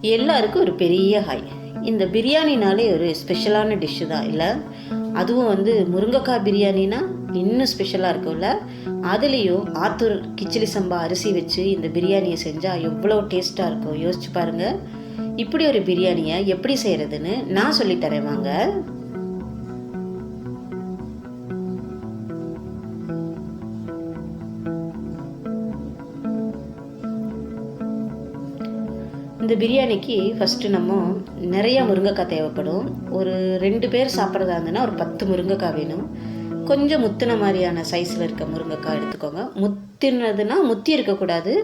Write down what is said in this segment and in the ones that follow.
எல்லாருக்கும் ஒரு பெரிய ஹாய் இந்த பிரியாணினாலே ஒரு ஸ்பெஷலான டிஷ்ஷு தான் இல்லை. அதுவும் வந்து முருங்கைக்காய் பிரியாணினா இன்னும் ஸ்பெஷலாக இருக்கும்ல. அதுலேயும் ஆத்தூர் கிச்சிலி சம்பா அரிசி வச்சு இந்த பிரியாணியை செஞ்சால் எவ்வளோ டேஸ்ட்டாக இருக்கும்? யோசிச்சு பாருங்கள் இப்படி ஒரு பிரியாணியை எப்படி செய்கிறதுன்னு நான் சொல்லித்தரேன் வாங்க. இந்த பிரியாணிக்கு ஃபஸ்ட்டு நம்ம நிறைய முருங்கைக்காய் தேவைப்படும். ஒரு ரெண்டு பேர் சாப்பிட்றதா இருந்ததுன்னா ஒரு பத்து முருங்கைக்காய் வேணும். கொஞ்சம் முத்தின மாதிரியான சைஸில் இருக்க முருங்கைக்காய் எடுத்துக்கோங்க. முத்தினதுன்னா முத்தி இருக்கக்கூடாது.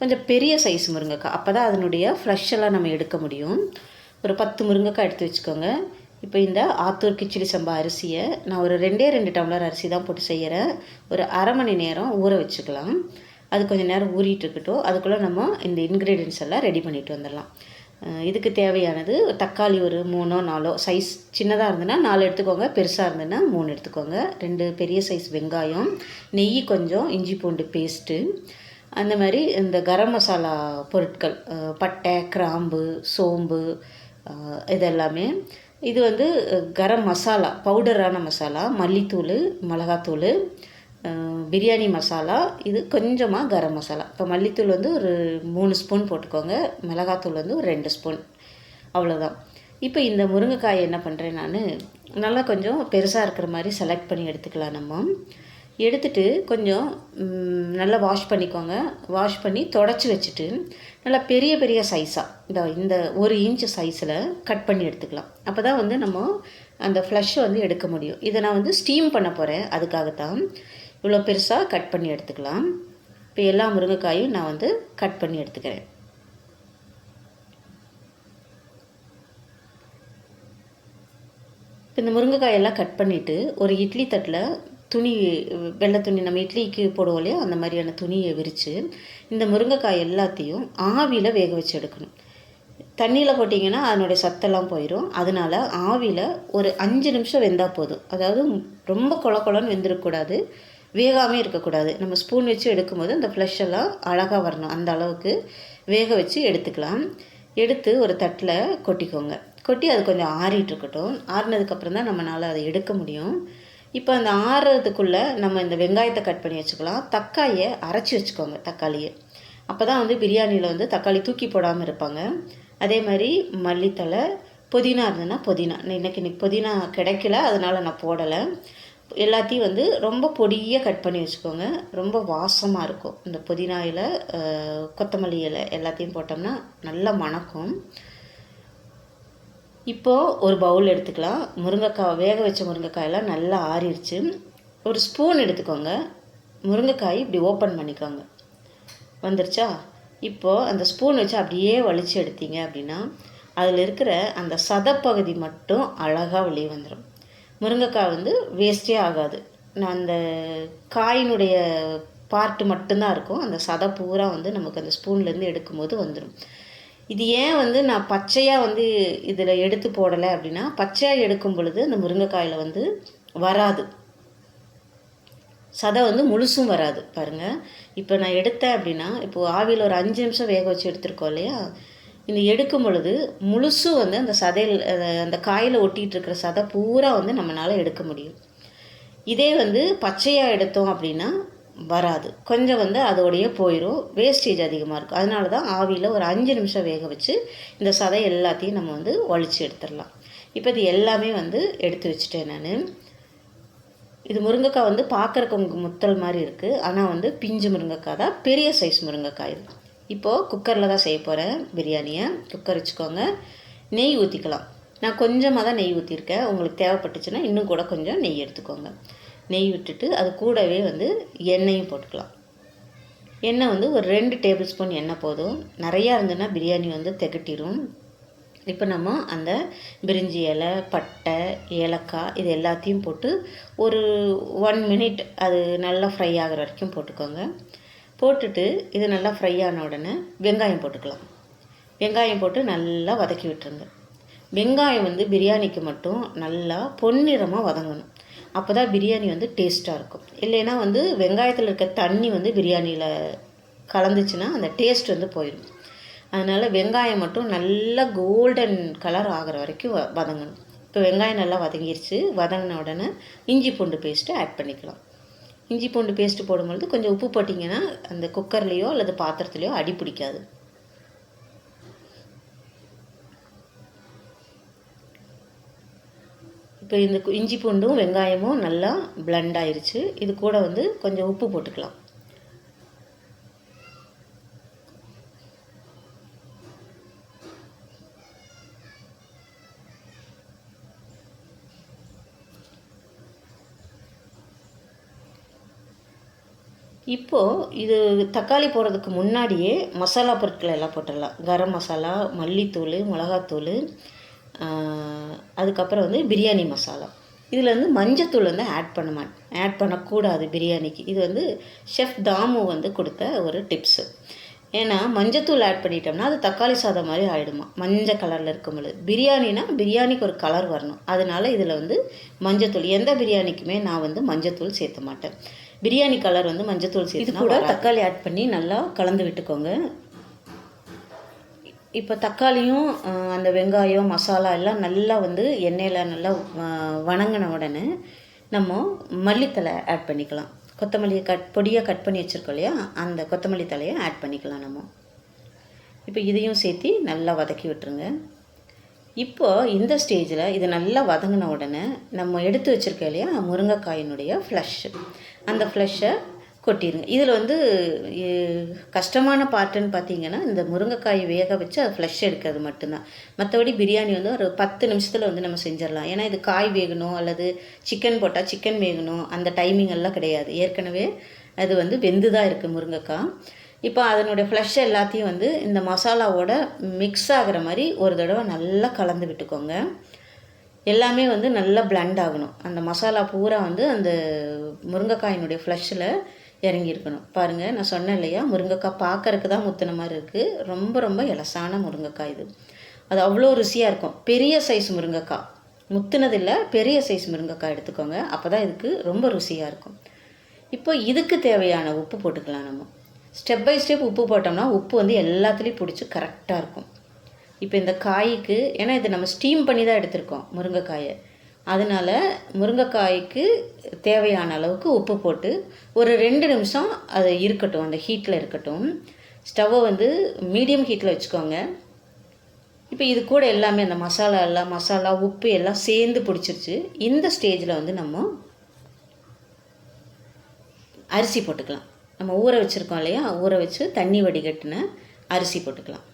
கொஞ்சம் பெரிய சைஸ் முருங்கைக்காய். அப்போ தான் அதனுடைய ஃப்ரெஷ்ஷெல்லாம் நம்ம எடுக்க முடியும். ஒரு பத்து முருங்கைக்காய் எடுத்து வச்சுக்கோங்க. இப்போ இந்த ஆத்தூர் கிச்சடி சம்பா அரிசியை நான் ஒரு ரெண்டே ரெண்டு டம்ளர் அரிசி தான் போட்டு செய்கிறேன் ஒரு அரை மணி நேரம் ஊற வச்சுக்கலாம். அது கொஞ்சம் நேரம் ஊறிட்டு இருக்கட்டும் அதுக்குள்ளே நம்ம இந்த இன்க்ரீடியன்ஸ் எல்லாம் ரெடி பண்ணிட்டு வந்துடலாம். இதுக்கு தேவையானது தக்காளி ஒரு மூணோ நாலோ சைஸ் சின்னதாக இருந்ததுன்னா நாலு எடுத்துக்கோங்க. பெருசாக இருந்ததுன்னா மூணு எடுத்துக்கோங்க. ரெண்டு பெரிய சைஸ் வெங்காயம் நெய் கொஞ்சம் இஞ்சி பூண்டு பேஸ்ட்டு அந்த மாதிரி இந்த கரம் மசாலா பொருட்கள் பட்டை கிராம்பு சோம்பு இதெல்லாமே. இது வந்து கரம் மசாலா பவுடரான மசாலா மல்லித்தூள் மிளகாத்தூள் பிரியாணி மசாலா இது கொஞ்சமாக கரம் மசாலா. இப்போ மல்லித்தூள் வந்து ஒரு மூணு ஸ்பூன் போட்டுக்கோங்க. மிளகாத்தூள் வந்து ஒரு ரெண்டு ஸ்பூன். அவ்வளோதான் இப்போ இந்த முருங்கைக்காயை என்ன பண்ணுறேன் நான் நல்லா கொஞ்சம் பெருசாக இருக்கிற மாதிரி செலக்ட் பண்ணி எடுத்துக்கலாம் நம்ம. எடுத்துட்டு கொஞ்சம் நல்லா வாஷ் பண்ணிக்கோங்க. வாஷ் பண்ணி தொடச்சி வச்சுட்டு நல்லா பெரிய பெரிய சைஸாக இந்த இந்த ஒரு இன்ச் சைஸில் கட் பண்ணி எடுத்துக்கலாம். அப்போ தான் வந்து நம்ம அந்த ஃப்ளஷை வந்து எடுக்க முடியும். இதை நான் வந்து ஸ்டீம் பண்ண போகிறேன் அதுக்காகத்தான். இவ்வளோ பெருசாக கட் பண்ணி எடுத்துக்கலாம். இப்போ எல்லா முருங்கைக்காயும் நான் வந்து கட் பண்ணி எடுத்துக்கிறேன். இப்போ இந்த முருங்கைக்காயெல்லாம் கட் பண்ணிவிட்டு ஒரு இட்லி தட்டில் துணி வெள்ளை துணி நம்ம இட்லிக்கு போடுவோம் இல்லையா? அந்த மாதிரியான துணியை விரித்து இந்த முருங்கைக்காய் எல்லாத்தையும் ஆவியில் வேக வச்சு எடுக்கணும். தண்ணியில் போட்டிங்கன்னா அதனுடைய சத்தெல்லாம் போயிடும் அதனால ஆவியில் ஒரு அஞ்சு நிமிஷம் வெந்தால் போதும். அதாவது ரொம்ப கொல கொலன்னு வெந்திருக்கக்கூடாது. வேகாமே இருக்கக்கூடாது. நம்ம ஸ்பூன் வச்சு எடுக்கும்போது அந்த ஃப்ளஷ் எல்லாம் அழகாக வரணும். அந்த அளவுக்கு வேக வச்சு எடுத்துக்கலாம். எடுத்து ஒரு தட்டில் கொட்டிக்கோங்க. கொட்டி அது கொஞ்சம் ஆறிட்டு இருக்கட்டும். ஆறினதுக்கப்புறம் தான் நம்மளால் அதை எடுக்க முடியும். இப்போ அந்த ஆறுறதுக்குள்ளே நம்ம இந்த வெங்காயத்தை கட் பண்ணி வச்சுக்கலாம். தக்காளியை அரைச்சி வச்சுக்கோங்க தக்காளியை. அப்போ தான் வந்து பிரியாணியில் வந்து தக்காளி தூக்கி போடாமல் இருப்பாங்க. அதே மாதிரி மல்லித்தழை புதினா இருந்ததுன்னா புதினா. இன்னைக்கு இன்னைக்கு புதினா கிடைக்கல அதனால் நான் போடலை. எல்லாத்தையும் வந்து ரொம்ப பொடியாக கட் பண்ணி வச்சுக்கோங்க. ரொம்ப வாசமாக இருக்கும். இந்த புதினா இலை கொத்தமல்லி இலை எல்லாத்தையும் போட்டோம்னா நல்லா மணக்கும். இப்போது ஒரு பவுல் எடுத்துக்கலாம். முருங்கைக்காய் வேக வச்ச முருங்கைக்காயெல்லாம் நல்லா ஆறிடுச்சு ஒரு ஸ்பூன் எடுத்துக்கோங்க. முருங்கைக்காய் இப்படி ஓப்பன் பண்ணிக்கோங்க. வந்துருச்சா? இப்போது அந்த ஸ்பூன் வச்சு அப்படியே வலிச்சு எடுத்தீங்க அப்படின்னா அதில் இருக்கிற அந்த சதப்பகுதி மட்டும் அழகாக வெளியே வந்துடும் முருங்கைக்காய் வந்து வேஸ்டே ஆகாது. நான் அந்த காயினுடைய பார்ட்டு மட்டும்தான் இருக்கும். அந்த சதை பூரா வந்து நமக்கு அந்த ஸ்பூன்லேருந்து எடுக்கும்போது வந்துடும் இது ஏன் வந்து நான் பச்சையாக வந்து இதில் எடுத்து போடலை அப்படின்னா பச்சையாக எடுக்கும் பொழுது அந்த முருங்கைக்காயில் வந்து வராது. சதை வந்து முழுசும் வராது. பாருங்கள் இப்போ நான் எடுத்தேன் அப்படின்னா இப்போது ஆவியில் ஒரு அஞ்சு நிமிஷம் வேக வச்சு எடுத்துருக்கோம் இல்லையா? இந்த எடுக்கும் பொழுது முழுசும் வந்து அந்த சதையில் அந்த காயில் ஒட்டிகிட்டு இருக்கிற சதை பூரா வந்து நம்மளால் எடுக்க முடியும். இதே வந்து பச்சையாக எடுத்தோம் அப்படின்னா வராது. கொஞ்சம் வந்து அதோடைய போயிடும் வேஸ்டேஜ் அதிகமாக இருக்கும். அதனால தான் ஆவியில் ஒரு அஞ்சு நிமிஷம் வேக வச்சு இந்த சதை எல்லாத்தையும் நம்ம வந்து ஒழிச்சு எடுத்துடலாம். இப்போ இது எல்லாமே வந்து எடுத்து வச்சுட்டேன் நான். இது முருங்கைக்காய் வந்து பார்க்குறக்கு உங்களுக்கு முத்தல் மாதிரி இருக்குது ஆனால் வந்து பிஞ்சு முருங்கைக்காய் தான் பெரிய சைஸ் முருங்கைக்காய் இது. இப்போது குக்கரில் தான் செய்ய போகிறேன் பிரியாணியை. குக்கர் வச்சுக்கோங்க. நெய் ஊற்றிக்கலாம் நான் கொஞ்சமாக தான் நெய் ஊற்றிருக்கேன் உங்களுக்கு தேவைப்பட்டுச்சுன்னா இன்னும் கூட கொஞ்சம் நெய் எடுத்துக்கோங்க. நெய் விட்டுட்டு அது கூடவே வந்து எண்ணெயும் போட்டுக்கலாம். எண்ணெய் வந்து ஒரு ரெண்டு டேபிள் ஸ்பூன் எண்ணெய் போதும். நிறையா இருந்ததுன்னா பிரியாணி வந்து திகட்டிடும் இப்போ நம்ம அந்த பிரிஞ்சி இலை பட்டை ஏலக்காய் இது எல்லாத்தையும் போட்டு ஒரு ஒன் மினிட் அது நல்லா ஃப்ரை ஆகிற வரைக்கும் போட்டுக்கோங்க. போட்டுட்டு இது நல்லா ஃப்ரை ஆன உடனே வெங்காயம் போட்டுக்கலாம். வெங்காயம் போட்டு நல்லா வதக்கி விட்டுருங்க. வெங்காயம் வந்து பிரியாணிக்கு மட்டும் நல்லா பொன்னிறமாக வதங்கணும். அப்போ தான் பிரியாணி வந்து டேஸ்ட்டாக இருக்கும். இல்லைன்னா வந்து வெங்காயத்தில் இருக்க தண்ணி வந்து பிரியாணியில் கலந்துச்சுன்னா அந்த டேஸ்ட் வந்து போயிடும். அதனால் வெங்காயம் மட்டும் நல்லா கோல்டன் கலர் ஆகிற வரைக்கும் வ வதங்கணும். இப்போ வெங்காயம் நல்லா வதங்கிருச்சு. வதங்கின உடனே இஞ்சி பூண்டு பேஸ்ட்டு ஆட் பண்ணிக்கலாம். இஞ்சி பூண்டு பேஸ்ட்டு போடும்பொழுது கொஞ்சம் உப்பு போட்டிங்கன்னா அந்த குக்கர்லேயோ அல்லது பாத்திரத்துலேயோ அடி பிடிக்காது. இப்போ இந்த கு- இஞ்சி பூண்டும் வெங்காயமும் நல்லா blend ஆயிடுச்சு இது கூட வந்து கொஞ்சம் உப்பு போட்டுக்கலாம். இப்போது இது தக்காளி போடுறதுக்கு முன்னாடியே மசாலா பொருட்கள் எல்லாம் போட்டுடலாம். கரம் மசாலா மல்லித்தூள் மிளகாத்தூள் அதுக்கப்புறம் வந்து பிரியாணி மசாலா. இதில் வந்து மஞ்சத்தூள் வந்து ஆட் பண்ண மாட்டேன் ஆட் பண்ணக்கூடாது பிரியாணிக்கு. இது வந்து ஷெஃப் தாமு வந்து கொடுத்த ஒரு டிப்ஸு ஏன்னா மஞ்சத்தூள் ஆட் பண்ணிட்டோம்னா அது தக்காளி சாதம் மாதிரி ஆகிடுமா மஞ்சள் கலரில் இருக்கும் பொழுது பிரியாணினா பிரியாணிக்கு ஒரு கலர் வரணும். அதனால இதில் வந்து மஞ்சத்தூள் எந்த பிரியாணிக்குமே நான் வந்து மஞ்சத்தூள் சேர்த்த மாட்டேன். பிரியாணி கலர் வந்து மஞ்சத்தூள் சேர்த்து கூட தக்காளி ஆட் பண்ணி நல்லா கலந்து விட்டுக்கோங்க. இப்போ தக்காளியும் அந்த வெங்காயம் மசாலா எல்லாம் நல்லா வந்து எண்ணெயில் நல்லா வணங்கின உடனே நம்ம மல்லித்தலை ஆட் பண்ணிக்கலாம். கொத்தமல்லியை கட் பொடியாக கட் பண்ணி வச்சுருக்கோம் இல்லையா? அந்த கொத்தமல்லி தலையை ஆட் பண்ணிக்கலாம் நம்ம. இப்போ இதையும் சேர்த்து நல்லா வதக்கி விட்டுருங்க. இப்போது இந்த ஸ்டேஜில் இது நல்லா வதங்கின உடனே நம்ம எடுத்து வச்சுருக்கோம் இல்லையா? முருங்கைக்காயினுடைய ஃப்ளஷ் அந்த ஃப்ளஷ்ஷை கொட்டிடுங்க இதில் வந்து கஷ்டமான பார்ட்டுன்னு பார்த்தீங்கன்னா இந்த முருங்கைக்காய் வேக வச்சு அது ஃப்ளஷ் எடுக்கிறது மட்டும்தான். மற்றபடி பிரியாணி வந்து ஒரு பத்து நிமிஷத்தில் வந்து நம்ம செஞ்சிடலாம். ஏன்னா இது காய் வேகணும் அல்லது சிக்கன் போட்டால் சிக்கன் வேகணும் அந்த டைமிங் எல்லாம் கிடையாது. ஏற்கனவே அது வந்து வெந்து தான் இருக்குது முருங்கைக்காய். இப்போ அதனுடைய ஃப்ளஷ் எல்லாத்தையும் வந்து இந்த மசாலாவோட மிக்ஸ் ஆகிற மாதிரி ஒரு தடவை நல்லா கலந்து விட்டுக்கோங்க. எல்லாமே வந்து நல்லா பிளண்ட் ஆகணும். அந்த மசாலா பூரா வந்து அந்த முருங்கைக்காயினுடைய ஃப்ளஷில் இறங்கியிருக்கணும். பாருங்கள் நான் சொன்னேன் இல்லையா? முருங்கைக்காய் பார்க்கறக்கு தான் முத்தின மாதிரி இருக்குது ரொம்ப ரொம்ப இலசான முருங்கைக்காய் இது. அது அவ்வளோ ருசியாக இருக்கும். பெரிய சைஸ் முருங்கைக்காய். முத்துனதில்லை பெரிய சைஸ் முருங்கைக்காய் எடுத்துக்கோங்க. அப்போ தான் இதுக்கு ரொம்ப ருசியாக இருக்கும். இப்போ இதுக்கு தேவையான உப்பு போட்டுக்கலாம் நம்ம. ஸ்டெப் பை ஸ்டெப் உப்பு போட்டோம்னா உப்பு வந்து எல்லாத்துலேயும் பிடிச்சி கரெக்டாக இருக்கும். இப்போ இந்த காய்க்கு ஏன்னா இது நம்ம ஸ்டீம் பண்ணி தான் எடுத்திருக்கோம் முருங்கைக்காயை. அதனால் முருங்கைக்காய்க்கு தேவையான அளவுக்கு உப்பு போட்டு ஒரு ரெண்டு நிமிஷம் அது இருக்கட்டும் அந்த ஹீட்டில் இருக்கட்டும். ஸ்டவ்வை வந்து மீடியம் ஹீட்டில் வச்சுக்கோங்க. இப்போ இது கூட எல்லாமே அந்த மசாலா எல்லாம் மசாலா உப்பு எல்லாம் சேர்ந்து பிடிச்சிருச்சு. இந்த ஸ்டேஜில் வந்து நம்ம அரிசி போட்டுக்கலாம். நம்ம ஊற வச்சுருக்கோம் இல்லையா? ஊற வச்சு தண்ணி வடிகட்டின அரிசி போட்டுக்கலாம்.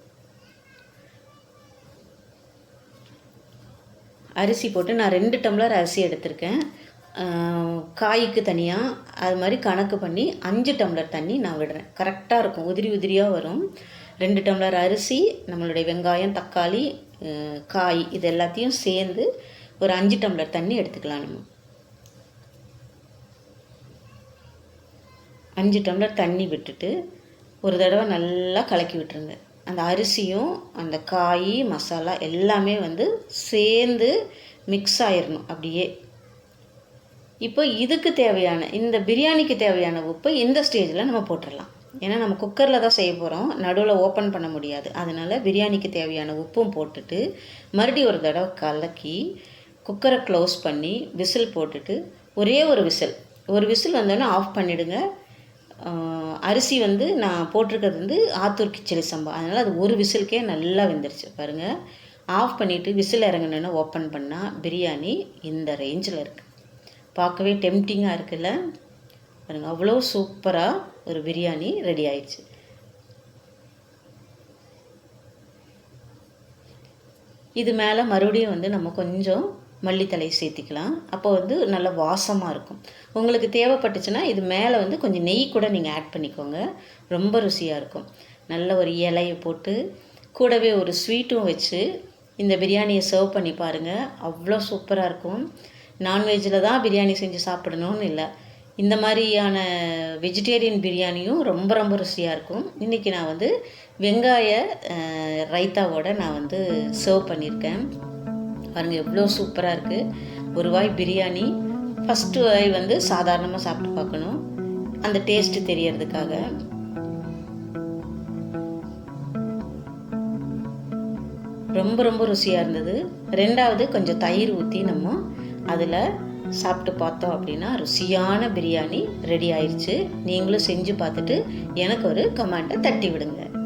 அரிசி போட்டு நான் ரெண்டு டம்ளர் அரிசி எடுத்திருக்கேன். காய்க்கு தனியாக அது மாதிரி கணக்கு பண்ணி அஞ்சு டம்ளர் தண்ணி நான் விடுறேன். கரெக்டாக இருக்கும் உதிரி உதிரியாக வரும். ரெண்டு டம்ளர் அரிசி நம்மளுடைய வெங்காயம் தக்காளி காய் இது எல்லாத்தையும் சேர்ந்து ஒரு அஞ்சு டம்ளர் தண்ணி எடுத்துக்கலாம் நம்ம. அஞ்சு டம்ளர் தண்ணி விட்டுட்டு ஒரு தடவை நல்லா கலக்கி விட்டுருங்க. அந்த அரிசியும் அந்த காய் மசாலா எல்லாமே வந்து சேர்ந்து மிக்ஸ் ஆயிடணும் அப்படியே. இப்போ இதுக்கு தேவையான இந்த பிரியாணிக்கு தேவையான உப்பு இந்த ஸ்டேஜில் நம்ம போட்டுடலாம் ஏன்னா நம்ம குக்கரில் தான் செய்ய போகிறோம் நடுவில் ஓப்பன் பண்ண முடியாது. அதனால் பிரியாணிக்கு தேவையான உப்பும் போட்டுட்டு மறுபடியும் ஒரு தடவை கலக்கி குக்கரை க்ளோஸ் பண்ணி விசில் போட்டுட்டு ஒரே ஒரு விசில். ஒரு விசில் வந்தோடனே ஆஃப் பண்ணிவிடுங்க அரிசி வந்து நான் போட்டிருக்கிறது வந்து ஆத்தூர் கிச்சடி சம்பா. அதனால் அது ஒரு விசிலுக்கே நல்லா வெந்துருச்சு. பாருங்கள் ஆஃப் பண்ணிவிட்டு விசில் இறங்கினோன்னு ஓப்பன் பண்ணால் பிரியாணி இந்த ரேஞ்சில் இருக்குது பார்க்கவே டெம்டிங்காக இருக்குல்ல? பாருங்கள் அவ்வளோ சூப்பராக ஒரு பிரியாணி ரெடி ஆயிடுச்சு. இது மேலே மறுபடியும் வந்து நம்ம கொஞ்சம் மல்லித்தலை சேர்த்திக்கலாம். அப்போ வந்து நல்ல வாசமாக இருக்கும். உங்களுக்கு தேவைப்பட்டுச்சுன்னா இது மேலே வந்து கொஞ்சம் நெய் கூட நீங்கள் ஆட் பண்ணிக்கோங்க. ரொம்ப ருசியாக இருக்கும். நல்ல ஒரு இலையை போட்டு கூடவே ஒரு ஸ்வீட்டும் வச்சு இந்த பிரியாணியை சர்வ் பண்ணி பாருங்கள் அவ்வளோ சூப்பராக இருக்கும். நான்வெஜ்ஜில் தான் பிரியாணி செஞ்சு சாப்பிடணும்னு இல்லை. இந்த மாதிரியான வெஜிடேரியன் பிரியாணியும் ரொம்ப ரொம்ப ருசியாக இருக்கும். இன்றைக்கி நான் வந்து வெங்காய ரைத்தாவோட நான் வந்து சர்வ் பண்ணியிருக்கேன் பாருங்கள் எவ்வளோ சூப்பராக இருக்குது ஒரு வாய் பிரியாணி ஃபஸ்ட்டு வாய் வந்து சாதாரணமாக சாப்பிட்டு பார்க்கணும். அந்த டேஸ்ட்டு தெரியறதுக்காக. ரொம்ப ரொம்ப ருசியாக இருந்தது. ரெண்டாவது கொஞ்சம் தயிர் ஊற்றி நம்ம அதில் சாப்பிட்டு பார்த்தோம் அப்படின்னா ருசியான பிரியாணி ரெடி ஆயிடுச்சு நீங்களும் செஞ்சு பார்த்துட்டு எனக்கு ஒரு கமெண்ட்டை தட்டி விடுங்க.